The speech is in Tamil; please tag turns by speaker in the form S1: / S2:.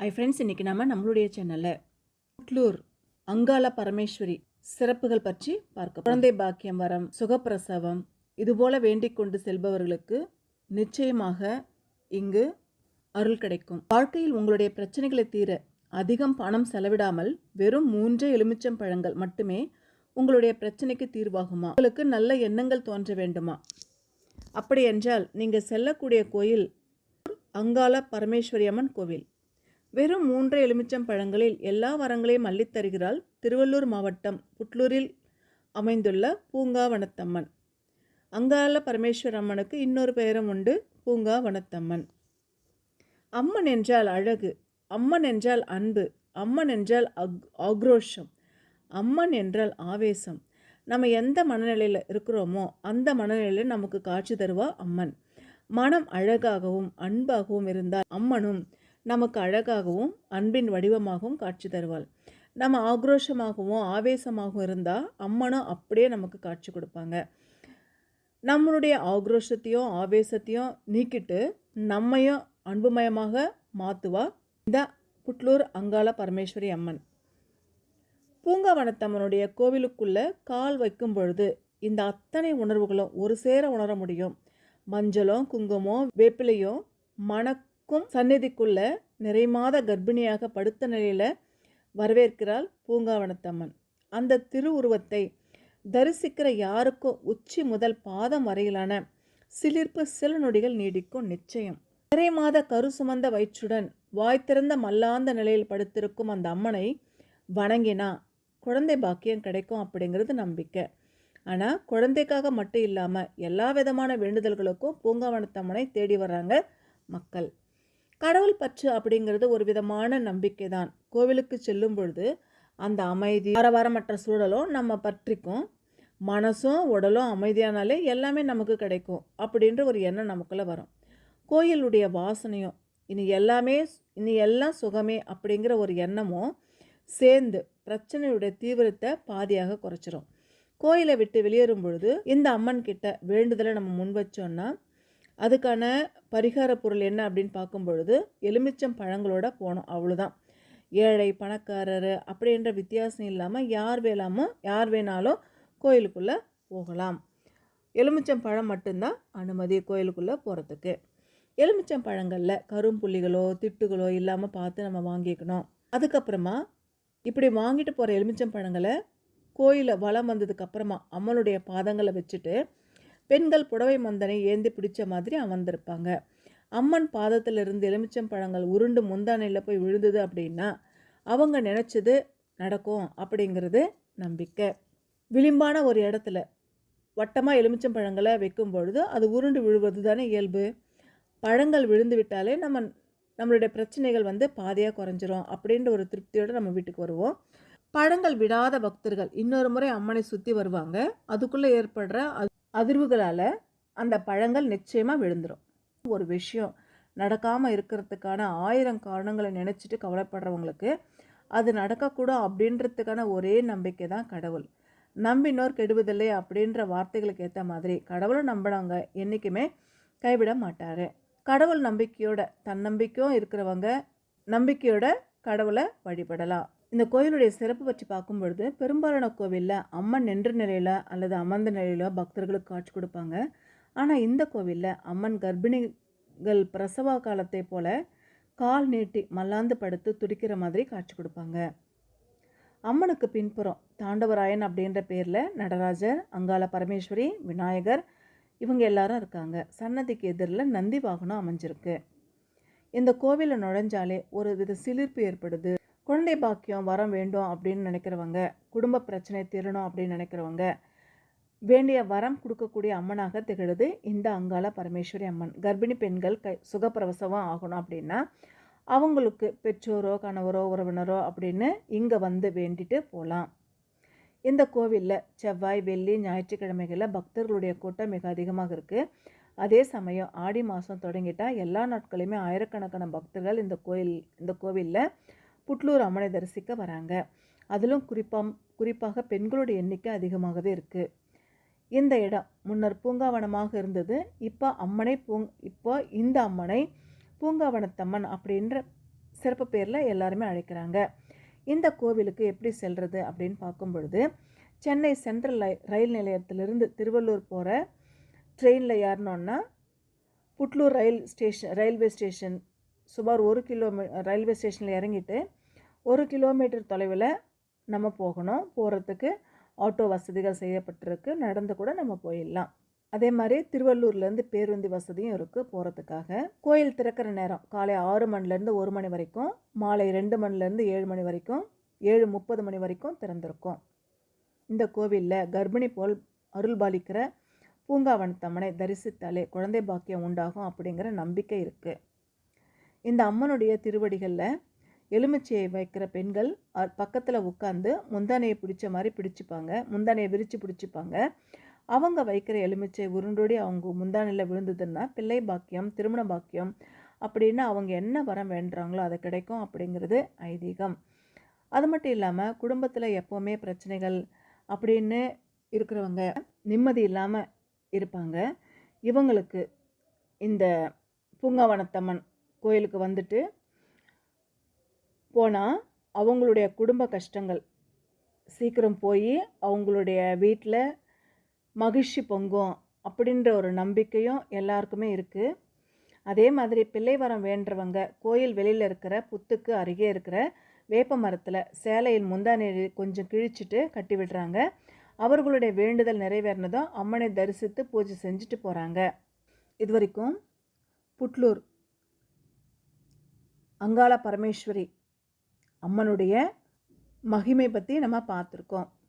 S1: ஐ ஃப்ரெண்ட்ஸ் இன்றைக்கி நம்ம நம்மளுடைய சேனலில் குட்லூர் அங்காள பரமேஸ்வரி சிறப்புகள் பற்றி பார்க்க குழந்தை பாக்கியம் வரம் சுகப்பிரசவம் இதுபோல வேண்டிக் கொண்டு செல்பவர்களுக்கு நிச்சயமாக இங்கு அருள் கிடைக்கும். வாழ்க்கையில் உங்களுடைய பிரச்சனைகளை தீர அதிகம் பணம் செலவிடாமல் வெறும் மூன்றே எலுமிச்சம் பழங்கள் மட்டுமே உங்களுடைய பிரச்சனைக்கு தீர்வாகுமா? உங்களுக்கு நல்ல எண்ணங்கள் தோன்ற வேண்டுமா? அப்படியென்றால் நீங்கள் செல்லக்கூடிய கோயில் அங்காள பரமேஸ்வரி அம்மன் கோவில். வெறும் மூன்று எலுமிச்சம் பழங்களில் எல்லா வரங்களையும் அள்ளித் தருகிறாள் திருவள்ளூர் மாவட்டம் புட்லூரில் அமைந்துள்ள பூங்காவனத்தம்மன். அங்காள பரமேஸ்வர அம்மனுக்கு இன்னொரு பெயரும் உண்டு பூங்காவனத்தம்மன். அம்மன் என்றால் அழகு அம்மன் என்றால் அன்பு அம்மன் என்றால் அக் ஆக்ரோஷம் அம்மன் என்றால் ஆவேசம். நம்ம எந்த மனநிலையில் இருக்கிறோமோ அந்த மனநிலையில் நமக்கு காட்சி தருவா அம்மன். மனம் அழகாகவும் அன்பாகவும் இருந்தால் அம்மனும் நமக்கு அழகாகவும் அன்பின் வடிவமாகவும் காட்சி தருவாள். நம்ம ஆக்ரோஷமாகவும் ஆவேசமாகவும் இருந்தால் அம்மனும் அப்படியே நமக்கு காட்சி கொடுப்பாங்க. நம்மளுடைய ஆக்ரோஷத்தையும் ஆவேசத்தையும் நீக்கிட்டு நம்மையும் அன்புமயமாக மாற்றுவா இந்த புட்லூர் அங்காள பரமேஸ்வரி அம்மன். பூங்காவனத்தம்மனுடைய கோவிலுக்குள்ளே கால் வைக்கும் பொழுது இந்த அத்தனை உணர்வுகளும் ஒரு சேர உணர முடியும். மஞ்சளும் குங்குமம் வேப்பிலையும் மணக்கும் சந்நிதிக்குள்ள நிறைமாத கர்ப்பிணியாக படுத்த நிலையில் வரவேற்கிறாள் பூங்காவனத்தம்மன். அந்த திருவுருவத்தை தரிசிக்கிற யாருக்கும் உச்சி முதல் பாதம் வரையிலான சிலிர்ப்பு சில நொடிகள் நீடிக்கும் நிச்சயம். நிறை மாத கரு சுமந்த வயிற்றுடன் வாய் திறந்த மல்லாந்த நிலையில் படுத்திருக்கும் அந்த அம்மனை வணங்கினா குழந்தை பாக்கியம் கிடைக்கும் அப்படிங்கிறது நம்பிக்கை. ஆனால் குழந்தைக்காக மட்டும் இல்லாமல் எல்லா விதமான வேண்டுதல்களுக்கும் பூங்காவனத்தம்மனை தேடி வர்றாங்க மக்கள். கடவுள் பற்று அப்படிங்கிறது ஒரு விதமான நம்பிக்கை தான் கோவிலுக்கு செல்லும் பொழுது அந்த அமைதி வரவரமற்ற சூழலும் நம்ம பற்றிக்கும். மனசும் உடலும் அமைதியானாலே எல்லாமே நமக்கு கிடைக்கும் அப்படின்ற ஒரு எண்ணம் நமக்குள்ளே வரும். கோயிலுடைய வாசனையும் இனி எல்லாமே இனி எல்லாம் சுகமே அப்படிங்கிற ஒரு எண்ணமும் சேர்ந்து பிரச்சனையுடைய தீவிரத்தை பாதியாக குறைச்சிரும். கோயிலை விட்டு வெளியேறும் பொழுது இந்த அம்மன் கிட்ட வேண்டுதலை நம்ம முன் வச்சோன்னா அதுக்கான பரிகார பொருள் என்ன அப்படின்னு பார்க்கும் பொழுது எலுமிச்சம் பழங்களோட போகணும் அவ்வளோதான் ஏழை பணக்காரர் அப்படின்ற வித்தியாசம் இல்லாமல் யார் வேணாமோ யார் வேணாலும் கோயிலுக்குள்ளே போகலாம். எலுமிச்சம் பழம் மட்டும்தான் அனுமதி கோயிலுக்குள்ளே போகிறதுக்கு எலுமிச்சம் பழங்களில் கரும்புள்ளிகளோ திட்டுகளோ இல்லாமல் பார்த்து நம்ம வாங்கிக்கணும். அதுக்கப்புறமா இப்படி வாங்கிட்டு போகிற எலுமிச்சம் பழங்களை கோயிலை வளம் வந்ததுக்கப்புறமா அம்மனுடைய பாதங்களை வச்சுட்டு பெண்கள் புடவை மந்தனை ஏந்தி பிடிச்ச மாதிரி அமர்ந்திருப்பாங்க. அம்மன் பாதத்தில் இருந்து எலுமிச்சம் பழங்கள் உருண்டு முந்தானையில் போய் விழுந்தது அப்படின்னா அவங்க நினச்சது நடக்கும் அப்படிங்கிறது நம்பிக்கை. விளிம்பான ஒரு இடத்துல வட்டமாக எலுமிச்சம் பழங்களை வைக்கும் பொழுது அது உருண்டு விழுவது தானே இயல்பு. பழங்கள் விழுந்து விட்டாலே நம்ம நம்மளுடைய பிரச்சனைகள் வந்து பாதியாக குறைஞ்சிரும் அப்படின்ற ஒரு திருப்தியோடு நம்ம வீட்டுக்கு வருவோம். பழங்கள் விடாத பக்தர்கள் இன்னொரு முறை அம்மனை சுற்றி வருவாங்க. அதுக்குள்ளே ஏற்படுற அதிர்வுகளால் அந்த பழங்கள் நிச்சயமாக விழுந்துடும் ஒரு விஷயம் நடக்காமல் இருக்கிறதுக்கான ஆயிரம் காரணங்களை நினச்சிட்டு கவலைப்படுறவங்களுக்கு அது நடக்கக்கூடும் அப்படின்றதுக்கான ஒரே நம்பிக்கை தான் கடவுள். நம்பினோர் கெடுவதில்லை அப்படின்ற வார்த்தைகளுக்கு ஏற்ற மாதிரி கடவுளை நம்பினவங்க என்றைக்குமே கைவிட மாட்டார். கடவுள் நம்பிக்கையோட தன்னம்பிக்கையும் இருக்கிறவங்க நம்பிக்கையோட கடவுளை வழிபடலாம். இந்த கோயிலுடைய சிறப்பு பற்றி பார்க்கும் பொழுது பெரும்பாலான கோவிலில் அம்மன் நின்ற நிலையில் அல்லது அமர்ந்த நிலையில் பக்தர்களுக்கு காட்சி கொடுப்பாங்க. ஆனால் இந்த கோவிலில் அம்மன் கர்ப்பிணிகள் பிரசவ காலத்தை போல கால் நீட்டி மல்லாந்து படுத்து துடிக்கிற மாதிரி காட்சி கொடுப்பாங்க. அம்மனுக்கு பின்புறம் தாண்டவராயன் அப்படின்ற பேரில் நடராஜர் அங்காள பரமேஸ்வரி விநாயகர் இவங்க எல்லாரும் இருக்காங்க. சன்னதிக்கு எதிரில் நந்தி வாகனம் அமைஞ்சிருக்கு. இந்த கோவிலில் நுழைஞ்சாலே ஒரு வித சிலிர்ப்பு ஏற்படுது. குழந்தை பாக்கியம் வரம் வேண்டும் அப்படின்னு நினைக்கிறவங்க குடும்ப பிரச்சனை தீரணும் அப்படின்னு நினைக்கிறவங்க வேண்டிய வரம் கொடுக்கக்கூடிய அம்மனாக திகழுது இந்த அங்காள பரமேஸ்வரி அம்மன். கர்ப்பிணி பெண்கள் கை சுகப்பிரவசவம் ஆகணும் அப்படின்னா அவங்களுக்கு பெற்றோரோ கணவரோ உறவினரோ அப்படின்னு இங்கே வந்து வேண்டிட்டு போகலாம் இந்த கோவிலில் செவ்வாய் வெள்ளி ஞாயிற்றுக்கிழமைகளில் பக்தர்களுடைய கூட்டம் மிக அதிகமாக இருக்குது அதே சமயம் ஆடி மாதம் தொடங்கிட்டால் எல்லா நாட்களையுமே ஆயிரக்கணக்கான பக்தர்கள் இந்த கோயில் இந்த கோவிலில் புட்லூர் அம்மனை தரிசிக்க வராங்க. அதிலும் குறிப்பாக குறிப்பாக பெண்களுடைய எண்ணிக்கை அதிகமாகவே இருக்குது இந்த இடம் முன்னர் பூங்காவனமாக இருந்தது. இப்போ அம்மனை பூங் இப்போ இந்த அம்மனை பூங்காவனத்தம்மன் அப்படின்ற சிறப்பு பேரில் எல்லாருமே அழைக்கிறாங்க. இந்த கோவிலுக்கு எப்படி செல்வது அப்படின்னு பார்க்கும் பொழுது சென்னை சென்ட்ரல் ரயில் நிலையத்திலிருந்து திருவள்ளூர் போகிற ட்ரெயினில் ஏறினோன்னா Putlur rail station railway station சுமார் ஒரு கிலோமீ ரயில்வே ஸ்டேஷனில் இறங்கிட்டு ஒரு கிலோமீட்டர் தொலைவில் நம்ம போகணும். போகிறதுக்கு ஆட்டோ வசதிகள் செய்யப்பட்டிருக்கு. நடந்து கூட நம்ம போயிடலாம். அதே மாதிரி திருவள்ளூர்லேருந்து பேருந்து வசதியும் இருக்குது போகிறதுக்காக கோயில் திறக்கிற நேரம் காலை ஆறு மணிலேருந்து ஒரு மணி வரைக்கும் மாலை ரெண்டு மணிலேருந்து ஏழு மணி வரைக்கும் ஏழு முப்பது மணி வரைக்கும் திறந்திருக்கும். இந்த கோவிலில் கர்ப்பிணி போல் அருள்பாலிக்கிற பூங்காவனத்தம்மனை தரிசித்தாலே குழந்தை பாக்கியம் உண்டாகும் அப்படிங்கிற நம்பிக்கை இருக்குது இந்த அம்மனுடைய திருவடிகளில் எலுமிச்சையை வைக்கிற பெண்கள் பக்கத்தில் உட்காந்து முந்தானையை பிடிச்ச மாதிரி பிடிச்சிப்பாங்க. முந்தானையை விரித்து பிடிச்சிப்பாங்க. அவங்க வைக்கிற எலுமிச்சை உருண்டோடி அவங்க முந்தானையில் விழுந்ததுன்னா பிள்ளை பாக்கியம் திருமண பாக்கியம் அப்படின்னு அவங்க என்ன வரம் வேண்டுறாங்களோ அது கிடைக்கும் அப்படிங்கிறது ஐதீகம். அது மட்டும் இல்லாமல் குடும்பத்தில் எப்போவுமே பிரச்சனைகள் அப்படின்னு இருக்கிறவங்க நிம்மதி இல்லாமல் இருப்பாங்க. இவங்களுக்கு இந்த பூங்காவனத்தம்மன் கோயிலுக்கு வந்துட்டு போனால் அவங்களுடைய குடும்ப கஷ்டங்கள். சீக்கிரம் போய் அவங்களுடைய வீட்டில் மகிழ்ச்சி பொங்கும் அப்படின்ற ஒரு நம்பிக்கையும் எல்லாருக்குமே இருக்குது அதே மாதிரி பிள்ளை வரம் வேண்டுறவங்க கோயில் வெளியில் இருக்கிற புத்துக்கு அருகே இருக்கிற வேப்ப மரத்தில் சேலையில் முந்தானை கொஞ்சம் கிழிச்சிட்டு கட்டி விடுறாங்க. அவர்களுடைய வேண்டுதல் நிறைவேறினதும் அம்மனை தரிசித்து பூஜை செஞ்சுட்டு போகிறாங்க இது வரைக்கும் புட்லூர் அங்காள பரமேஸ்வரி அம்மனுடைய மகிமை பற்றி நம்ம பார்த்துருக்கோம்.